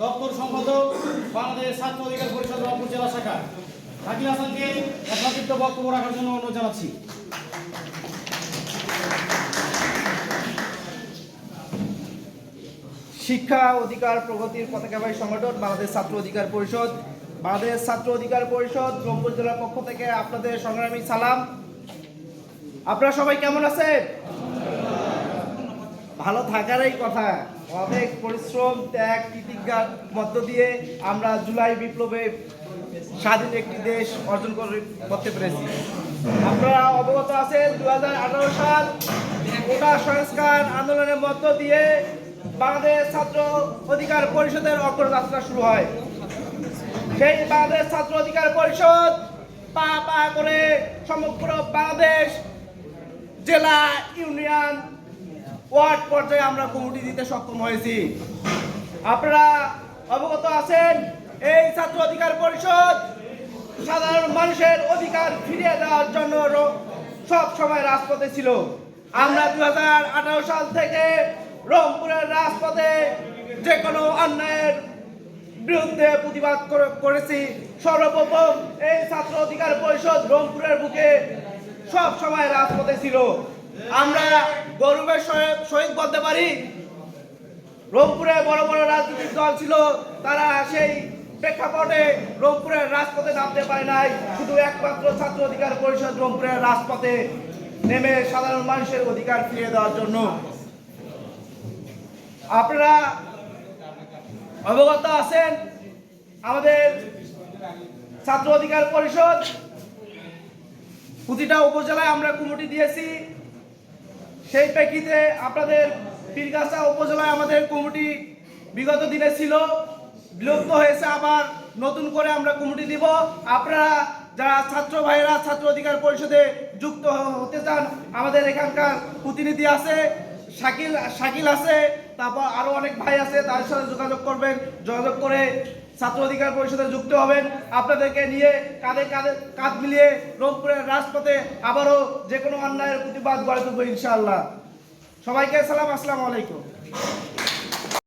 দপ্তর সম্পাদক বাংলাদেশ ছাত্র অধিকার পরিষদ, রংপুর জেলা শাখা। শাকিল হাসানকে এক সংক্ষিপ্ত বক্তব্য রাখার জন্য অনুরোধ জানাচ্ছি। শিক্ষা অধিকার প্রগতির পতাকাবাহী সংগঠন বাংলাদেশ ছাত্র অধিকার পরিষদ। বাংলাদেশ ছাত্র অধিকার পরিষদ, রংপুর জেলার পক্ষ থেকে আপনাদের সংগ্রামী সালাম। আপনারা সবাই কেমন আছেন? ভালো থাকারই কথা। অনেক পরিশ্রম, ত্যাগ প্রতিজ্ঞার মধ্য দিয়ে আমরা জুলাই বিপ্লবে স্বাধীন একটি দেশ অর্জন করে- করতে পেরেছি। আপনারা অবগত আছেন দু হাজার আঠারো সাল কোটা সংস্কার আন্দোলনের মধ্য দিয়ে বাংলাদেশ ছাত্র অধিকার পরিষদের অগ্রযাত্রা শুরু হয়। সেই বাংলাদেশ ছাত্র অধিকার পরিষদ পা পা করে সমগ্র বাংলাদেশ জেলা ইউনিয়ন ওয়ার্ড পর্যায়ে আমরা কমিটি দিতে সক্ষম হয়েছি। আপনারা অবগত আছেন, এই ছাত্র অধিকার পরিষদ সাধারণ মানুষের অধিকার ফিরিয়ে দেওয়ার জন্য সব সময় রাজপথে ছিল। আমরা দু হাজার আঠারো সাল থেকে রংপুরের রাজপথে যে কোনো অন্যায়ের বিরুদ্ধে প্রতিবাদ করে- করেছি। সর্বপ্রথম এই ছাত্র অধিকার পরিষদ রংপুরের বুকে সব সময় রাজপথে ছিল। আমরা গৌরবের সহিত বলতে পারি, রংপুরে বড় বড় রাজনৈতিক দল ছিল, তারা সেই প্রেক্ষাপটে রংপুরের রাজপথে নামতে পারে নাই। শুধু একমাত্র ছাত্র অধিকার পরিষদ রংপুরের রাজপথে নেমে সাধারণ মানুষের অধিকার ফিরিয়ে দেওয়ার জন্য। আপনারা অবগত আছেন, আমাদের ছাত্র অধিকার পরিষদ, প্রতিটা উপজেলায় আমরা কমিটি দিয়েছি। সেই প্রেক্ষিতে আপনাদের পীরগাছা উপজেলায় আমাদের কমিটি বিগত দিনে ছিল। বিলুপ্ত হয়েছে আবার নতুন করে আমরা কমিটি দিব। আপনারা যারা ছাত্র ভাইয়েরা, ছাত্র অধিকার পরিষদে যুক্ত হতে চান, আমাদের এখানকার প্রতিনিধি আছে, শাকিল শাকিল আছে, তারপর আরও অনেক ভাই আছে, তাদের সাথে যোগাযোগ করবেন। যোগাযোগ করে ছাত্র অধিকার পরিষদে যুক্ত হবেন। আপনাদেরকে নিয়ে কাঁধে কাঁধে কাঁধ মিলিয়ে রংপুরের রাজপথে আবারও যে কোনো অন্যায়ের প্রতিবাদ গড়ে তুলবো ইনশাআল্লাহ। সবাইকে সালাম, আসসালামু আলাইকুম।